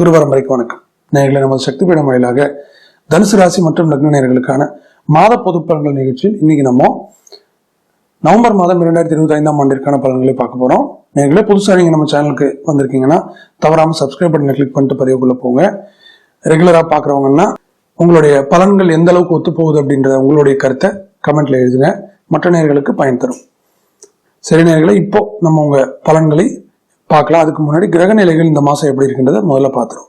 குருபரம் வரைக்கும் வணக்கம். நேர்களை நமது சக்தி பீடம் வாயிலாக தனுசு ராசி மற்றும் லக்ன நேர்களுக்கான மாத பொது பலன்கள் நிகழ்ச்சியில் இன்னைக்கு நம்ம நவம்பர் மாதம் இரண்டாயிரத்தி இருபத்தி ஐந்தாம் ஆண்டிற்கான பலன்களை பார்க்க போறோம். நேர்களே புதுசாக நீங்கள் நம்ம சேனலுக்கு வந்திருக்கீங்கன்னா தவறாமல் சப்ஸ்கிரைப் பட்டனை கிளிக் பண்ணிட்டு பதிவுக்குள்ள போங்க. ரெகுலராக பார்க்குறவங்கன்னா உங்களுடைய பலன்கள் எந்த அளவுக்கு ஒத்து போகுது அப்படின்றத உங்களுடைய கருத்தை கமெண்ட்ல எழுதுங்க. மற்ற நேர்களுக்கு பயன் தரும். சரி நேர்களை இப்போ நம்ம உங்க பலன்களை பார்க்கலாம். அதுக்கு முன்னாடி கிரக நிலைகள் இந்த மாதம் எப்படி இருக்கின்றதை முதல்ல பார்த்துருவோம்.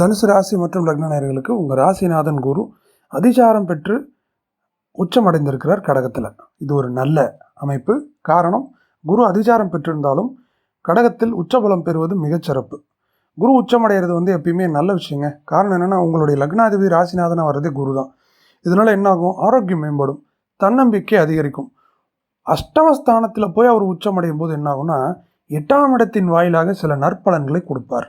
தனுசு ராசி மற்றும் லக்ன நேர்களுக்கு உங்கள் ராசிநாதன் குரு அதிசாரம் பெற்று உச்சமடைந்திருக்கிறார் கடகத்தில். இது ஒரு நல்ல அமைப்பு. காரணம் குரு அதிசாரம் பெற்றிருந்தாலும் கடகத்தில் உச்சபலம் பெறுவது மிகச்சிறப்பு குரு உச்சமடைகிறது வந்து எப்பயுமே நல்ல விஷயங்க. காரணம் என்னென்னா உங்களுடைய லக்னாதிபதி ராசிநாதனாக வர்றதே குரு தான் இதனால் என்னாகும்? ஆரோக்கியம் மேம்படும். தன்னம்பிக்கை அதிகரிக்கும். அஷ்டமஸ்தானத்தில் போய் அவர் உச்சமடையும் போது என்ன ஆகும்னா எட்டாம் இடத்தின் வாயிலாக சில நற்பலன்களை கொடுப்பார்.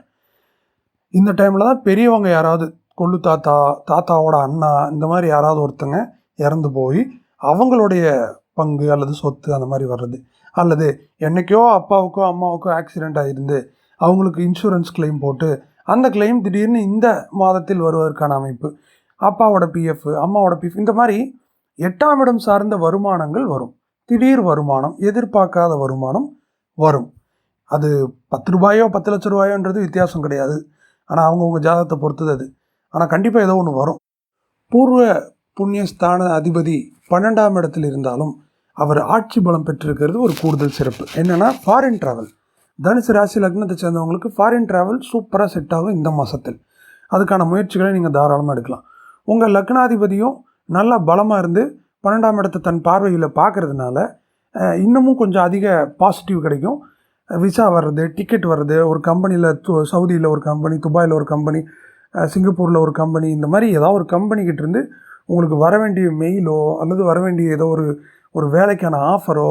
இந்த டைமில் தான் பெரியவங்க யாராவது கொள்ளு தாத்தா தாத்தாவோட அண்ணா இந்த மாதிரி யாராவது ஒருத்தங்க இறந்து போய் அவங்களுடைய பங்கு அல்லது சொத்து அந்த மாதிரி வர்றது. அல்லது என்னைக்கோ அப்பாவுக்கோ அம்மாவுக்கோ ஆக்சிடெண்ட் ஆகிருந்து அவங்களுக்கு இன்சூரன்ஸ் கிளைம் போட்டு அந்த கிளைம் திடீர்னு இந்த மாதத்தில் வருவதற்கான அமைப்பு அப்பாவோட பிஎஃப் அம்மாவோட பிஎஃப் இந்த மாதிரி எட்டாம் இடம் சார்ந்த வருமானங்கள் வரும். திடீர் வருமானம் எதிர்பார்க்காத வருமானம் வரும். அது பத்து ரூபாயோ பத்து லட்ச ரூபாயோன்றது வித்தியாசம் கிடையாது. ஆனால் அவங்கவுங்க ஜாதகத்தை பொறுத்தது அது. ஆனால் கண்டிப்பாக ஏதோ ஒன்று வரும். பூர்வ புண்ணியஸ்தான அதிபதி பன்னெண்டாம் இடத்தில் இருந்தாலும் அவர் ஆட்சி பலம் பெற்றிருக்கிறது ஒரு கூடுதல் சிறப்பு. என்னென்னா ஃபாரின் ட்ராவல் தனுசு ராசி லக்னத்தை சேர்ந்தவங்களுக்கு ஃபாரின் ட்ராவல் சூப்பராக செட் ஆகும் இந்த மாதத்தில் அதுக்கான முயற்சிகளை நீங்கள் தாராளமாக எடுக்கலாம். உங்கள் லக்னாதிபதியும் நல்லா பலமாக இருந்து பன்னெண்டாம் இடத்தை தன் பார்வையில் பார்க்கறதுனால இன்னமும் கொஞ்சம் அதிக பாசிட்டிவ் கிடைக்கும். விசா வர்றது டிக்கெட் வர்றது ஒரு கம்பெனியில் சவுதியில் ஒரு கம்பெனி துபாயில் ஒரு கம்பெனி சிங்கப்பூரில் ஒரு கம்பெனி இந்த மாதிரி ஏதாவது ஒரு கம்பெனிக்கிட்ட இருந்து உங்களுக்கு வர வேண்டிய மெயிலோ அல்லது வர வேண்டிய ஏதோ ஒரு ஒரு வேலைக்கான ஆஃபரோ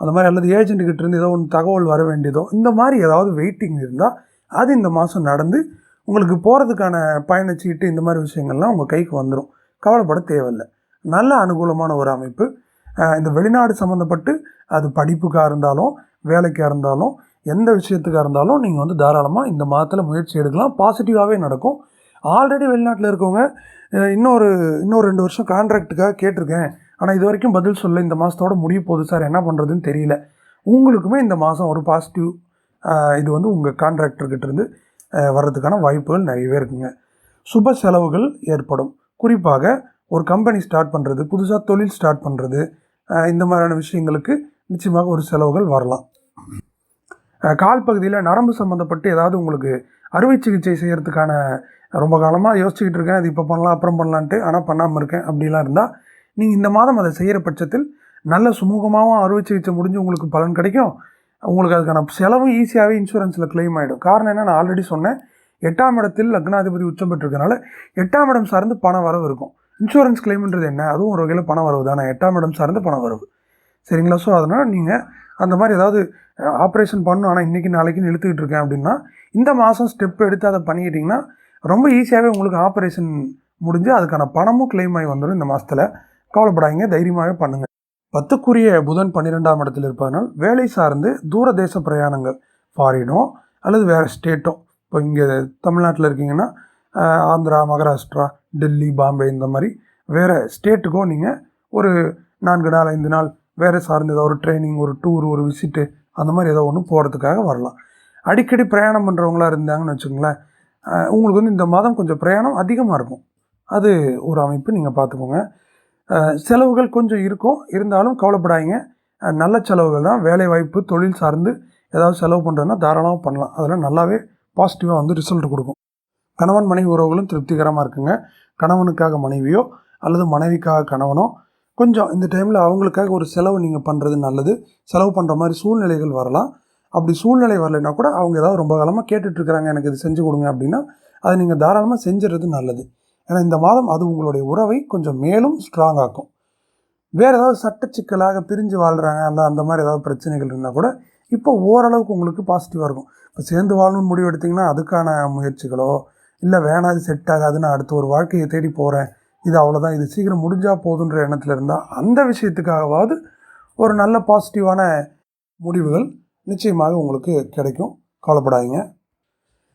அந்த மாதிரி அல்லது ஏஜென்ட்டுக்கிட்ட இருந்து ஏதோ ஒன்று தகவல் வர வேண்டியதோ இந்த மாதிரி ஏதாவது வெயிட்டிங் இருந்தால் அது இந்த மாதம் நடந்து உங்களுக்கு போகிறதுக்கான பயணச்சீட்டு இந்த மாதிரி விஷயங்கள்லாம் உங்கள் கைக்கு வந்துடும் கவலைப்பட தேவையில்லை. நல்ல அனுகூலமான ஒரு அமைப்பு. இந்த வெளிநாடு சம்மந்தப்பட்டு அது படிப்புக்காக இருந்தாலும் வேலைக்காக இருந்தாலும் எந்த விஷயத்துக்காக இருந்தாலும் நீங்கள் வந்து தாராளமாக இந்த மாதத்தில் முயற்சி எடுக்கலாம். பாசிட்டிவாகவே நடக்கும். ஆல்ரெடி வெளிநாட்டில் இருக்கவங்க இன்னொரு இன்னொரு ரெண்டு வருஷம் கான்ட்ராக்ட்டுக்காக கேட்டிருக்கேன். ஆனால் இது வரைக்கும் பதில் சொல்ல இந்த மாதத்தோட முடிய போகுது சார். என்ன பண்ணுறதுன்னு தெரியல. உங்களுக்குமே இந்த மாதம் ஒரு பாசிட்டிவ் இது வந்து உங்கள் கான்ட்ராக்டர்கிட்ட இருந்து வர்றதுக்கான வாய்ப்புகள் நிறையவே இருக்குங்க. சுப செலவுகள் ஏற்படும். குறிப்பாக ஒரு கம்பெனி ஸ்டார்ட் பண்ணுறது புதுசாக தொழில் ஸ்டார்ட் பண்ணுறது இந்த மாதிரியான விஷயங்களுக்கு நிச்சயமாக ஒரு செலவுகள் வரலாம். கால் பகுதியில் நரம்பு சம்மந்தப்பட்டு ஏதாவது உங்களுக்கு அறுவை சிகிச்சை செய்கிறதுக்கான ரொம்ப காலமாக யோசிச்சுக்கிட்டு இருக்கேன். அது இப்போ பண்ணலாம் அப்புறம் பண்ணலான்ட்டு ஆனால் பண்ணாமல் இருக்கேன் அப்படிலாம் இருந்தால் நீங்கள் இந்த மாதம் அதை செய்கிற பட்சத்தில் நல்ல சுமூகமாகவும் அறுவை சிகிச்சை முடிஞ்சு உங்களுக்கு பலன் கிடைக்கும். உங்களுக்கு அதுக்கான செலவும் ஈஸியாகவே இன்சூரன்ஸில் கிளைம் ஆகிடும் காரணம் என்ன நான் ஆல்ரெடி சொன்னேன் எட்டாம் இடத்தில் லக்னாதிபதி உச்சம் பெற்றிருக்கனால எட்டாம் இடம் சார்ந்து பண வரவு இருக்கும் இன்சூரன்ஸ் கிளைம்ன்றது என்ன? அதுவும் ஒரு வகையில் பண வரவு தானே. எட்டாம் இடம் சார்ந்து பண வரவு சரிங்களா? ஸோ அதனால் நீங்கள் அந்த மாதிரி ஏதாவது ஆப்ரேஷன் பண்ணணும் ஆனால் இன்றைக்கி நாளைக்குன்னு இழுத்துக்கிட்டு இருக்கேன் அப்படின்னா இந்த மாதம் ஸ்டெப் எடுத்து அதை பண்ணிக்கிட்டிங்கன்னா ரொம்ப ஈஸியாகவே உங்களுக்கு ஆப்ரேஷன் முடிஞ்சு அதுக்கான பணமும் கிளைம் ஆகி வந்துடும் இந்த மாதத்தில் கவலைப்படாதீங்க. தைரியமாகவே பண்ணுங்கள் பத்துக்குரிய புதன் பன்னிரெண்டாம் இடத்தில் இருப்பதனால் வேலை சார்ந்து தூர தேச பிரயாணங்கள் ஃபாரினோ அல்லது வேறு ஸ்டேட்டோ இப்போ இங்கே தமிழ்நாட்டில் இருக்கீங்கன்னா ஆந்திரா மகாராஷ்டிரா டெல்லி பாம்பே இந்த மாதிரி வேறு ஸ்டேட்டுக்கும் நீங்கள் ஒரு நான்கு நாள் ஐந்து நாள் வேறு சார்ந்து ஏதோ ஒரு ட்ரைனிங் ஒரு டூர் ஒரு விசிட்டு அந்த மாதிரி ஏதோ ஒன்று போகிறதுக்காக வரலாம். அடிக்கடி பிரயாணம் பண்ணுறவங்களா இருந்தாங்கன்னு வச்சுக்கோங்களேன் உங்களுக்கு வந்து இந்த மாதம் கொஞ்சம் பிரயாணம் அதிகமாக இருக்கும். அது ஒரு அமைப்பு நீங்கள் பார்த்துக்கோங்க. செலவுகள் கொஞ்சம் இருக்கும். இருந்தாலும் கவலைப்படாதீங்க. நல்ல செலவுகள் தான். வேலை வாய்ப்பு தொழில் சார்ந்து ஏதாவது செலவு பண்ணுறதுன்னா தாராளமாக பண்ணலாம். அதெல்லாம் நல்லாவே பாசிட்டிவாக வந்து ரிசல்ட் கொடுக்கும். கணவன் மனைவி உறவுகளும் திருப்திகரமாக இருக்குங்க. கணவனுக்காக மனைவியோ அல்லது மனைவிக்காக கணவனோ கொஞ்சம் இந்த டைமில் அவங்களுக்காக ஒரு செலவு நீங்கள் பண்ணுறது நல்லது. செலவு பண்ணுற மாதிரி சூழ்நிலைகள் வரலாம். அப்படி சூழ்நிலை வரலைன்னா கூட அவங்க ஏதாவது ரொம்ப காலமாக கேட்டுட்ருக்குறாங்க. எனக்கு இது செஞ்சு கொடுங்க அப்படின்னா அதை நீங்கள் தாராளமாக செஞ்சுறது நல்லது. ஏன்னா இந்த மாதம் அது உங்களுடைய உறவை கொஞ்சம் மேலும் ஸ்ட்ராங் ஆக்கும். வேறு ஏதாவது சட்ட சிக்கலாக பிரிஞ்சு வாழ்கிறாங்க அந்த அந்த மாதிரி ஏதாவது பிரச்சனைகள் இருந்தால் கூட இப்போ ஓரளவுக்கு உங்களுக்கு பாசிட்டிவாக இருக்கும். இப்போ சேர்ந்து வாழணும்னு முடிவு எடுத்திங்கன்னா அதுக்கான முயற்சிகளோ இல்லை வேணாம் இது செட் ஆகாது நான் அடுத்து ஒரு வாழ்க்கையை தேடி போகிறேன் இது அவ்வளோதான் இது சீக்கிரம் முடிஞ்சால் போதுன்ற எண்ணத்தில் இருந்தால் அந்த விஷயத்துக்காகவாவது ஒரு நல்ல பாசிட்டிவான முடிவுகள் நிச்சயமாக உங்களுக்கு கிடைக்கும். கவலைப்படாதீங்க.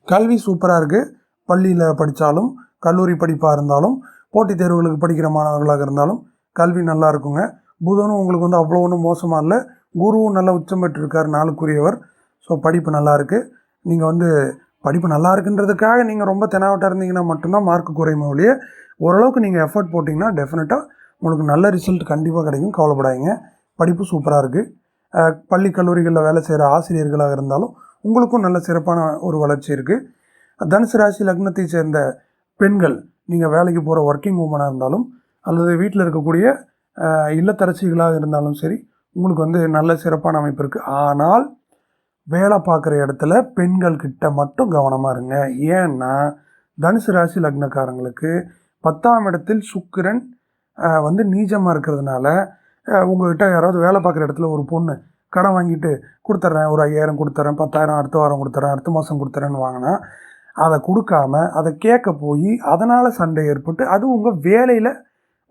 கல்வி சூப்பராக இருக்குது பள்ளியில் படித்தாலும் கல்லூரி படிப்பாக இருந்தாலும் போட்டித் தேர்வுகளுக்கு படிக்கிற மாணவர்களாக இருந்தாலும் கல்வி நல்லா இருக்குங்க. புதனும் உங்களுக்கு வந்து அவ்வளோ ஒன்றும் மோசமாக இல்லை. குருவும் நல்லா உச்சம் பெற்றிருக்கார் நாளுக்குரியவர். ஸோ படிப்பு நல்லாயிருக்கு நீங்கள் வந்து படிப்பு நல்லா இருக்குன்றதுக்காக நீங்கள் ரொம்ப தெனாவட்டாக இருந்தீங்கன்னா மட்டும்தான் மார்க் குறையுமே ஒழிய ஓரளவுக்கு நீங்கள் எஃபர்ட் போட்டிங்கன்னா டெஃபினட்டாக உங்களுக்கு நல்ல ரிசல்ட் கண்டிப்பாக கிடைக்கும். கவலைப்படாதீங்க. படிப்பு சூப்பராக இருக்குது பள்ளி கல்லூரிகளில் வேலை செய்கிற ஆசிரியர்களாக இருந்தாலும் உங்களுக்கும் நல்ல சிறப்பான ஒரு வளர்ச்சி இருக்குது தனுசு ராசி லக்னத்தை சேர்ந்த பெண்கள் நீங்கள் வேலைக்கு போகிற ஒர்க்கிங் உமனாக இருந்தாலும் அல்லது வீட்டில் இருக்கக்கூடிய இல்லத்தரசிகளாக இருந்தாலும் சரி உங்களுக்கு வந்து நல்ல சிறப்பான அமைப்பு இருக்குது ஆனால் வேலை பார்க்குற இடத்துல பெண்கள் கிட்ட மட்டும் கவனமாக இருங்க. ஏன்னா தனுசு ராசி லக்னக்காரங்களுக்கு பத்தாம் இடத்தில் சுக்கிரன் வந்து நீச்சமாக இருக்கிறதுனால உங்கள்கிட்ட யாராவது வேலை பார்க்குற இடத்துல ஒரு பொண்ணு கடன் வாங்கிட்டு கொடுத்துட்றேன் ஒரு ஐயாயிரம் கொடுத்துட்றேன் பத்தாயிரம் அடுத்த வாரம் கொடுத்துட்றேன் அடுத்த மாதம் கொடுத்துட்றேன்னு வாங்கினா அதை கொடுக்காம அதை கேட்க போய் அதனால் சண்டை ஏற்பட்டு அது உங்கள் வேலையில்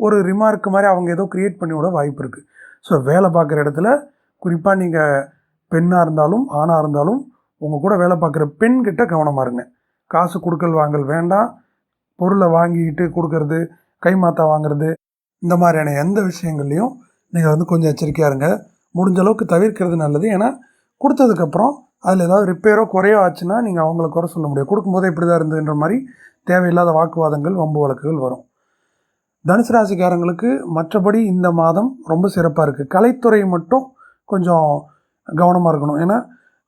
ஒரு ரிமார்க் மாதிரி அவங்க ஏதோ க்ரியேட் பண்ணி விட வாய்ப்பு இருக்குது ஸோ வேலை பார்க்குற இடத்துல குறிப்பாக நீங்கள் பெண்ணாக இருந்தாலும் ஆணாக இருந்தாலும் உங்கள் கூட வேலை பார்க்குற பெண்கிட்ட கவனமாக இருங்க. காசு கொடுக்கல் வாங்கல் வேண்டாம். பொருளை வாங்கிக்கிட்டு கொடுக்கறது கைமாத்தா வாங்குறது இந்த மாதிரியான எந்த விஷயங்கள்லையும் நீங்கள் வந்து கொஞ்சம் எச்சரிக்கையாக இருங்க. முடிஞ்ச அளவுக்கு தவிர்க்கிறது நல்லது. ஏன்னா கொடுத்ததுக்கப்புறம் அதில் ஏதாவது ரிப்பேரோ குறையோ ஆச்சுன்னா நீங்கள் அவங்கள குறை சொல்ல முடியும் கொடுக்கும்போதே இப்படி தான் இருந்ததுன்ற மாதிரி தேவையில்லாத வாக்குவாதங்கள் வம்பு வழக்குகள் வரும். தனுசு ராசிக்காரங்களுக்கு மற்றபடி இந்த மாதம் ரொம்ப சிறப்பாக இருக்குது கலைத்துறை மட்டும் கொஞ்சம் கவனமாக இருக்கணும். ஏன்னா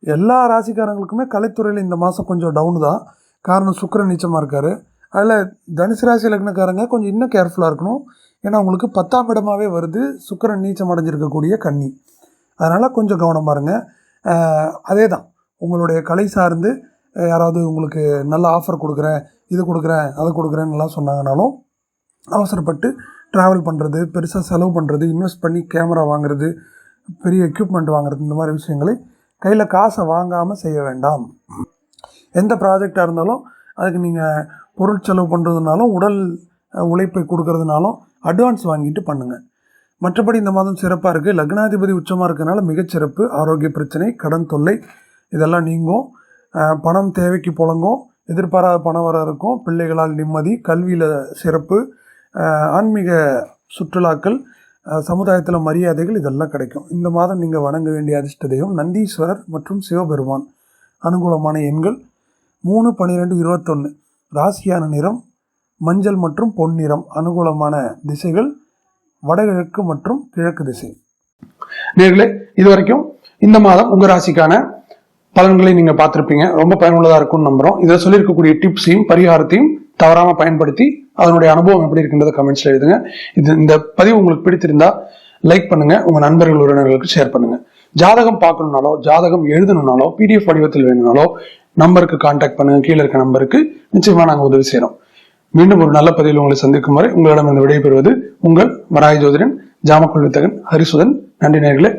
எல்லா ராசிக்காரங்களுக்குமே கலைத்துறையில் இந்த மாதம் கொஞ்சம் டவுன் தான். காரணம் சுக்கிரன் நீச்சமாக இருக்கார். அதில் தனுசு ராசி லக்னக்காரங்க கொஞ்சம் இன்னும் கேர்ஃபுல்லாக இருக்கணும். ஏன்னா உங்களுக்கு பத்தாம் இடமாவே வருது. சுக்கிரன் நீச்சம் அடைஞ்சிருக்கக்கூடிய கன்னி. அதனால் கொஞ்சம் கவனமாக இருங்க. அதே தான் உங்களுடைய கலை சார்ந்து யாராவது உங்களுக்கு நல்ல ஆஃபர் கொடுக்குறேன் இது கொடுக்குறேன் அதை கொடுக்குறேன்னுலாம் சொன்னாங்கனாலும் அவசரப்பட்டு ட்ராவல் பண்ணுறது பெருசாக செலவு பண்ணுறது இன்வெஸ்ட் பண்ணி கேமரா வாங்குறது பெரிய எக்யூப்மெண்ட் வாங்குறது இந்த மாதிரி விஷயங்களை கையில் காசை வாங்காமல் செய்ய வேண்டாம். எந்த ப்ராஜெக்டாக இருந்தாலும் அதுக்கு நீங்கள் பொருள் செலவு பண்ணுறதுனாலும் உடல் உழைப்பை கொடுக்கறதுனாலும் அட்வான்ஸ் வாங்கிட்டு பண்ணுங்கள் மற்றபடி இந்த மாதம் சிறப்பாக இருக்குது லக்னாதிபதி உச்சமாக இருக்கிறதுனால மிகச்சிறப்பு ஆரோக்கிய பிரச்சனை கடன் தொல்லை இதெல்லாம் நீங்கும். பணம் தேவைக்கு புழங்கும். எதிர்பாராத பணம் வர இருக்கும். பிள்ளைகளால் நிம்மதி கல்வியில் சிறப்பு. ஆன்மீக சுற்றுலாக்கள் சமுதாயத்தில் மரியாதைகள் இதெல்லாம் கிடைக்கும். இந்த மாதம் நீங்கள் வணங்க வேண்டிய அதிர்ஷ்ட தெய்வம் நந்தீஸ்வரர் மற்றும் சிவபெருமான். அனுகூலமான எண்கள் மூணு பன்னிரெண்டு இருபத்தொன்று ராசியான நிறம் மஞ்சள் மற்றும் பொன்னிறம் அனுகூலமான திசைகள் வடகிழக்கு மற்றும் கிழக்கு திசை. நேர்களே இது வரைக்கும் இந்த மாதம் உங்க ராசிக்கான பலன்களை நீங்கள் பார்த்துருப்பீங்க. ரொம்ப பயனுள்ளதாக இருக்கும்னு நம்புகிறோம் இதில் சொல்லியிருக்கக்கூடிய டிப்ஸையும் பரிகாரத்தையும் தவறாமல் பயன்படுத்தி அதனுடைய அனுபவம் எப்படி இருக்குன்றத கமெண்ட்ஸ்ல எழுதுங்க. இது இந்த பதிவு உங்களுக்கு பிடித்திருந்தா லைக் பண்ணுங்க. உங்க நண்பர்கள் உறவினர்களுக்கு ஷேர் பண்ணுங்க. ஜாதகம் பார்க்கணும்னாலோ ஜாதகம் எழுதணும்னாலோ பிடிஎஃப் வடிவத்தில் வேணும்னாலோ நம்பருக்கு கான்டாக்ட் பண்ணுங்க. கீழே இருக்க நம்பருக்கு நிச்சயமா நாங்கள் உதவி செய்யறோம் மீண்டும் ஒரு நல்ல பதிவில் உங்களை சந்திக்கும் வரை உங்களிடம் இந்த விடைபெறுவது உங்கள் மராய் ஜோதிடன் ஜாமக்கொள் வித்தகன் ஹரிசுதன். நன்றி நேர்களே